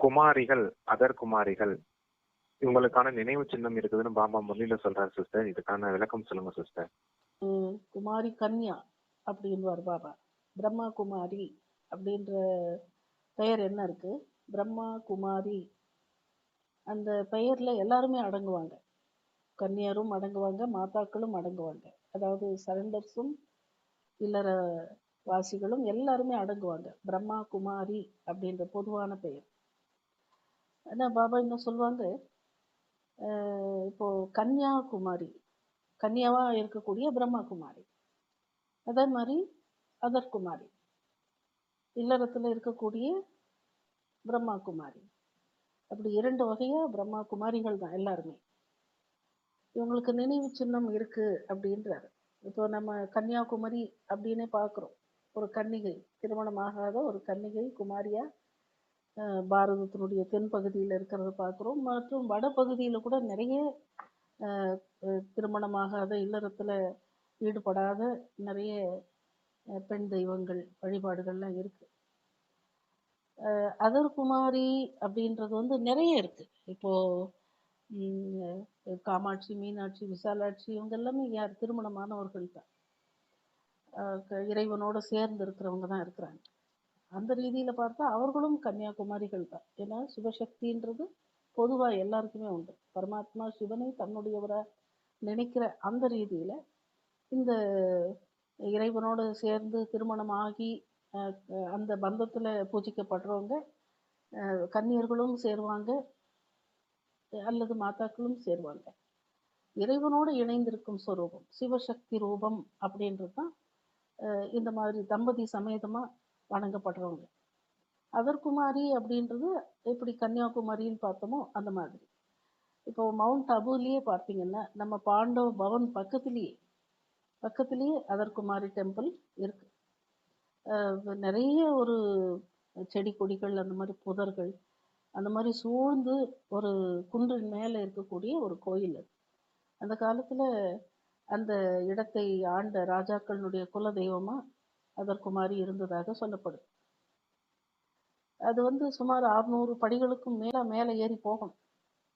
குமாரிகள் other குமாரிகள் இவங்களுக்கான நினைவு சின்னம் இருக்குதுன்னு பாபா முரளியில சொல்றாரு சிஸ்டர் இதுக்கான விளக்கம் சொல்லுங்க சிஸ்டர் உம் குமாரி கன்யா அப்படின்னு பாபா. பிரம்மா குமாரி அப்படின்ற பெயர் என்ன இருக்கு? பிரம்மா குமாரி. அந்த பெயர்ல எல்லாருமே அடங்குவாங்க. கன்னியரும் அடங்குவாங்க மாதாக்களும் அடங்குவாங்க. அதாவது சரண்டர்ஸும் இல்லற வாசிகளும் எல்லாருமே அடங்குவாங்க. பிரம்மா குமாரி அப்படின்ற பொதுவான பெயர். ஆனால் பாபா இன்னும் சொல்லுவாங்க இப்போது இப்போ கன்யாகுமாரி கன்யாவா இருக்கக்கூடிய பிரம்மகுமாரி. அதே மாதிரி அதர்குமாரி. இல்லறத்தில் இல்லறத்துல இருக்கக்கூடிய பிரம்மா குமாரி அப்படி இரண்டு வகையா பிரம்மாகுமாரிகள் தான் எல்லாருமே. இவங்களுக்கு நினைவு சின்னம் இருக்கு அப்படின்றாரு. இப்போ நம்ம கன்னியாகுமரி அப்படின்னே பார்க்குறோம். ஒரு கன்னிகை திருமணம் ஆகாத ஒரு கன்னிகை குமாரியா பாரதத்தினுடைய தென்பகுதியில் இருக்கிறத பார்க்குறோம். மற்றும் வடபகுதியில் கூட நிறைய திருமணமாகாத இல்லறத்தில் ஈடுபடாத நிறைய பெண் தெய்வங்கள் வழிபாடுகள்லாம் இருக்குது அதர்குமாரி அதர் குமாரி அப்படின்றது வந்து நிறைய இருக்குது இப்போது காமாட்சி மீனாட்சி விசாலாட்சி இவங்க எல்லாமே யார்? திருமணமானவர்கள் தான் இறைவனோடு க- இறைவனோட சேர்ந்து இருக்கிறவங்க தான் இருக்கிறாங்க. அந்த ரீதியில பார்த்தா அவர்களும் கன்னியாகுமாரிகள் தான். ஏன்னா சிவசக்தின்றது பொதுவா எல்லாருக்குமே உண்டு. பரமாத்மா சிவனை தன்னுடையவரை நினைக்கிற அந்த ரீதியில இந்த இறைவனோடு சேர்ந்து திருமணம் ஆகி அந்த பந்தத்துல பூஜிக்கப்படுறவங்க கன்னியர்களும் சேருவாங்க அல்லது மாதாக்களும் சேருவாங்க. இறைவனோடு இணைந்திருக்கும் ஸ்வரூபம் சிவசக்தி ரூபம் அப்படின்றது தான் இந்த மாதிரி தம்பதி சமேதமாக வணங்கப்படுறவங்க. அதர்குமாரி அப்படின்றது எப்படி கன்னியாகுமரின்னு பார்த்தோமோ அந்த மாதிரி. இப்போ மவுண்ட் அபுலேயே பார்த்தீங்கன்னா நம்ம பாண்டவ பவன் பக்கத்துலேயே பக்கத்துலேயே அதர்குமாரி டெம்பிள் இருக்கு. நிறைய ஒரு செடி கொடிகள் அந்த மாதிரி புதர்கள் அந்த மாதிரி சூழ்ந்து ஒரு குன்றின் மேலே இருக்கக்கூடிய ஒரு கோயில் அது. அந்த காலத்தில் அந்த இடத்தை ஆண்ட ராஜாக்களினுடைய குல தெய்வமாக அதர்குமாரி இருந்ததாக சொல்லப்படுது அது வந்து சுமார் 600 படிகளுக்கும் மேலே மேலே ஏறி போகணும்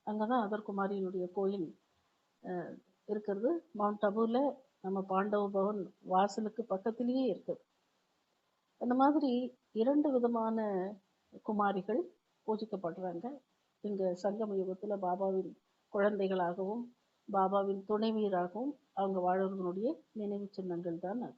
அங்கதான் அதற்குமாரியினுடைய கோயில் இருக்கிறது. மவுண்ட் அபுல நம்ம பாண்டவ பவன் வாசலுக்கு பக்கத்திலேயே இருக்குது. அந்த மாதிரி இரண்டு விதமான குமாரிகள் பூஜிக்கப்படுறாங்க. இங்க சங்கம யுகத்துல பாபாவின் குழந்தைகளாகவும் பாபாவின் துணைவியராகவும் அவங்க வாழறதுனுடைய நினைவு சின்னங்கள் தான் அது.